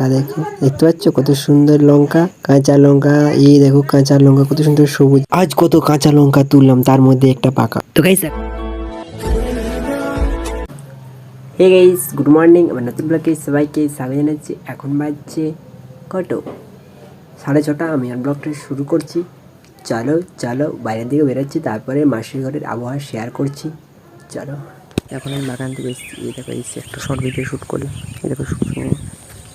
লঙ্কা, দেখো। দেখতে পাচ্ছ? কত সুন্দর লঙ্কা, কাঁচা লঙ্কা, এই দেখো, কাঁচা লঙ্কা, কত সুন্দর সবুজ। আজ কত কাঁচা লঙ্কা তুললাম, তার মধ্যে একটা পাকা। তো guys hey guys good morning আমার নতুন ব্লগে সবাইকে স্বাগত জানাচ্ছি। এখন বাজছে কত? সাড়ে ছটা, আমি ব্লগটা শুরু করছি। চলো চলো, বাইরের দিকে বেরোচ্ছি, তারপরে মাসির ঘরের আবহাওয়া শেয়ার করছি। চলো, এখন আমি বাগান থেকে এসেছি। এই দেখো এসেছি একটা শর্ট ভিডিও শ্যুট করলাম। এই দেখো।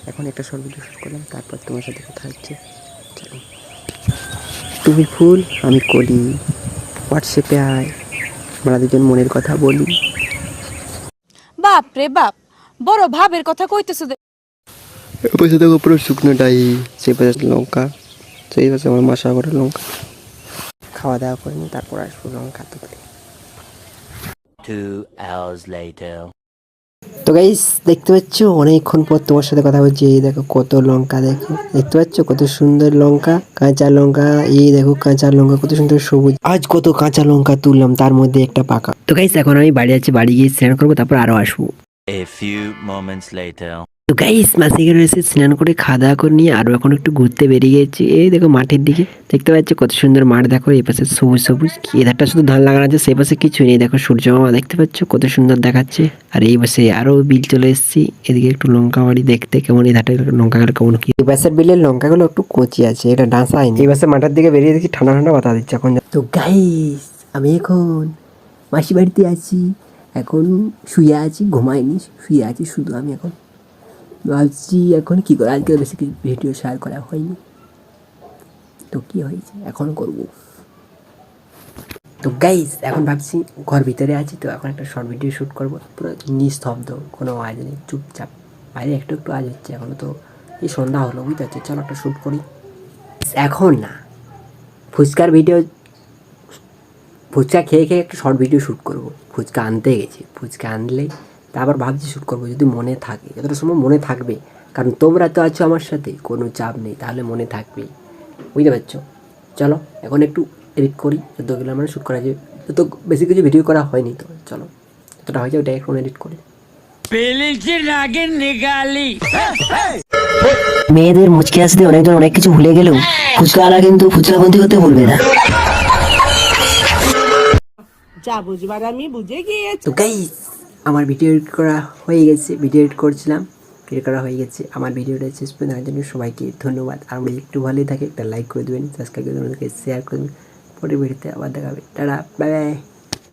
এখন একটা শর্ট ভিডিও শ্যুট করলাম তারপর তোমার সাথে কথা হচ্ছে। চলো। তুমি ফুল আমি কলি। হোয়াটসঅ্যাপে আয়। আমরা দুজন মনের কথা বলি। বাপ রে বাপ বড় ভাবের কথা কইতেছো দে- পাশে দেখো পুরো শুকনো ডাই সেই পাশে লঙ্কা। সেই পাশে আমার মাসা করে লঙ্কা। খাওয়া দাওয়া করে নি তারপর আসব লঙ্কা তুলতে Two hours later. তো গাইস দেখতে পাচ্ছ? অনেকক্ষণ পর তোমার সাথে কথা বলছি। এই দেখো কত লঙ্কা, দেখো। দেখতে পাচ্ছ? কত সুন্দর লঙ্কা, কাঁচা লঙ্কা। এই দেখো কাঁচা লঙ্কা, কত সুন্দর সবুজ। আজ কত কাঁচা লঙ্কা তুললাম, তার মধ্যে একটা পাকা। তো গাইস এখন আমি বাড়ি যাচ্ছি, বাড়ি গিয়ে স্নান করব, তারপর আরও আসব। A few moments later. তো গাইস মাসিকের এসে স্নান করে খাওয়া দাওয়া করে নিয়ে আরও এখন একটু ঘুরতে বেরিয়ে গেছি। এই দেখো মাঠের দিকে দেখতে পাচ্ছি কত সুন্দর মাঠ দেখো এই পাশে সবুজ সবুজ। এধারটা শুধু ধান লাগানো আছে সেই পাশে কিছু নেই দেখো সূর্য মামা দেখতে পাচ্ছ কত সুন্দর দেখাচ্ছে। আর এই পাশে আরও বিল চলে এসেছি এদিকে একটু লঙ্কা বাড়ি দেখতে কেমন এই ধারটা লঙ্কা গুলো কেমন কি। এই পাশের বিলের লঙ্কাগুলো একটু কচি আছে এটা ডাঁসা হয়নি এই পাশে মাঠের দিকে বেরিয়ে দেখি ঠান্ডা ঠান্ডা বাতা দিচ্ছে এখন। তো গাইস আমি এখন মাসি বাড়িতে আছি এখন শুয়ে আছি ঘুমাইনি শুয়ে আছি শুধু আমি এখন। ভাবছি এখন কী করে? আজকে বেশি কিছু ভিডিও শেয়ার করা হয়নি। তো কী হয়েছে? এখন করব। তো গাইস এখন ভাবছি ঘর ভিতরে আছি, তো এখন একটা শর্ট ভিডিও শ্যুট করব। পুরো নিস্তব্ধ, কোনো আওয়াজ নেই, চুপচাপ। বাইরে একটু একটু আওয়াজ হচ্ছে এখনও তো। এই সন্ধ্যা হলো, বুঝতে পারছি চলো একটা শ্যুট করি। এখন না, ফুচকার ভিডিও ফুচকা খেয়ে খেয়ে একটা শর্ট ভিডিও শ্যুট করব। ফুচকা আনতে গেছি। ফুচকা আনলে তারপর ভাবছি শ্যুট করব যদি মনে থাকে। যতটা সময় মনে থাকবে। কারণ তোমরা তো আছো আমার সাথে কোনো চাপ নেই তাহলে মনে থাকবে বুঝতে পারছ? চলো এখন একটু এডিট করি যতগুলো আমরা শ্যুট করা যাবে। তো বেশি কিছু ভিডিও করা হয়নি তো চলো। যতটা হয়েছে ওটা এখন এডিট করি। মেয়েদের মুচকে আসতে অনেকজন অনেক কিছু ভুলে গেলেও ফুচকাওয়ালা কিন্তু ফুচকা বন্দি করতে ভুলবে না। যা বুঝবার আমি বুঝে গিয়েছি। তো গাইস আমার ভিডিও এডিট করা হয়ে গেছে, ভিডিও এডিট করছিলাম, এডিট করা হয়ে গেছে। আমার ভিডিওটা শেষ পর্যন্ত দেখার জন্য সবাইকে ধন্যবাদ। আর যদি একটু ভালোই থাকে, একটা লাইক করে দেবেন সাবস্ক্রাইব করে দেবেন শেয়ার করে দেবেন। পরের ভিডিওতে আবার দেখাবে টাটা বাই বাই